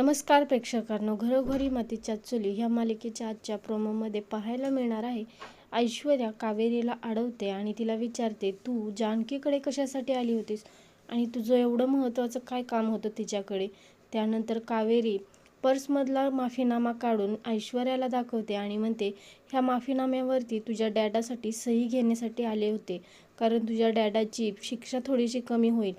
नमस्कार प्रेक्षकांनो घरोघरी मातीच्या चुली ह्या मालिकेच्या आजच्या प्रोमोमध्ये पाहायला मिळणार आहे ऐश्वर्या कावेरीला अडवते आणि तिला विचारते तू जानकीकडे कशासाठी आली होतीस? आणि तुझं एवढं महत्त्वाचं काय काम होतं तिच्याकडे? त्यानंतर कावेरी पर्समधला माफीनामा काढून ऐश्वर्याला दाखवते आणि म्हणते ह्या माफीनाम्यावरती तुझ्या डॅडासाठी सही घेण्यासाठी आले होते कारण तुझ्या डॅडाची शिक्षा थोडीशी कमी होईल.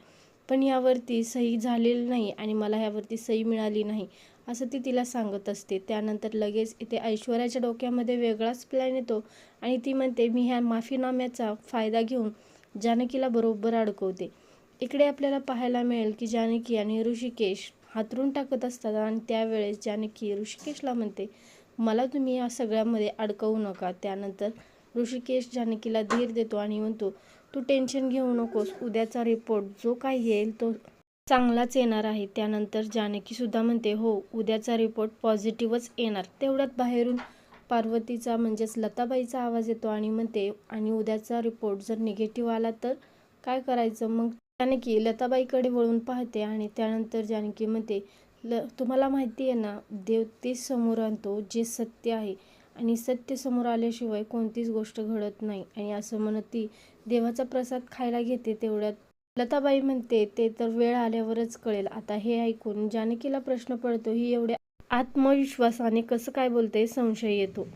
पण यावरती सही झालेली नाही आणि मला ह्यावरती सही मिळाली नाही असं ती तिला सांगत असते. त्यानंतर लगेच इथे ऐश्वर्याच्या डोक्यामध्ये वेगळाच प्लॅन येतो आणि ती म्हणते मी ह्या माफीनाम्याचा फायदा घेऊन जानकीला बरोबर अडकवते. इकडे आपल्याला पाहायला मिळेल की जानकी आणि ऋषिकेश हातरून टाकत असतात आणि त्यावेळेस जानकी ऋषिकेशला म्हणते मला तुम्ही या सगळ्यामध्ये अडकवू नका. त्यानंतर ऋषिकेश जानकीला धीर देतो आणि म्हणतो तू टेन्शन घेऊ नकोस. उद्याचा रिपोर्ट जो काही येईल तो चांगलाच येणार आहे. त्यानंतर जानकी सुद्धा म्हणते हो उद्याचा रिपोर्ट पॉझिटिव्हच येणार. तेवढ्यात बाहेरून पार्वतीचा म्हणजेच लताबाईचा आवाज येतो आणि म्हणते आणि उद्याचा रिपोर्ट जर निगेटिव्ह आला तर काय करायचं? मग जानकी लताबाईकडे वळून पाहते आणि त्यानंतर जानकी म्हणते ल तुम्हाला माहिती आहे ना देव तेच समोर आणतो जे सत्य आहे. आणि सत्य समोर आल्याशिवाय कोणतीच गोष्ट घडत नाही. आणि असं म्हणत ती देवाचा प्रसाद खायला घेते तेवढ्यात. लताबाई म्हणते ते तर वेळ आल्यावरच कळेल. आता हे ऐकून जानकीला प्रश्न पडतो ही एवढ्या आत्मविश्वासाने कसं काय बोलते? संशय येतो.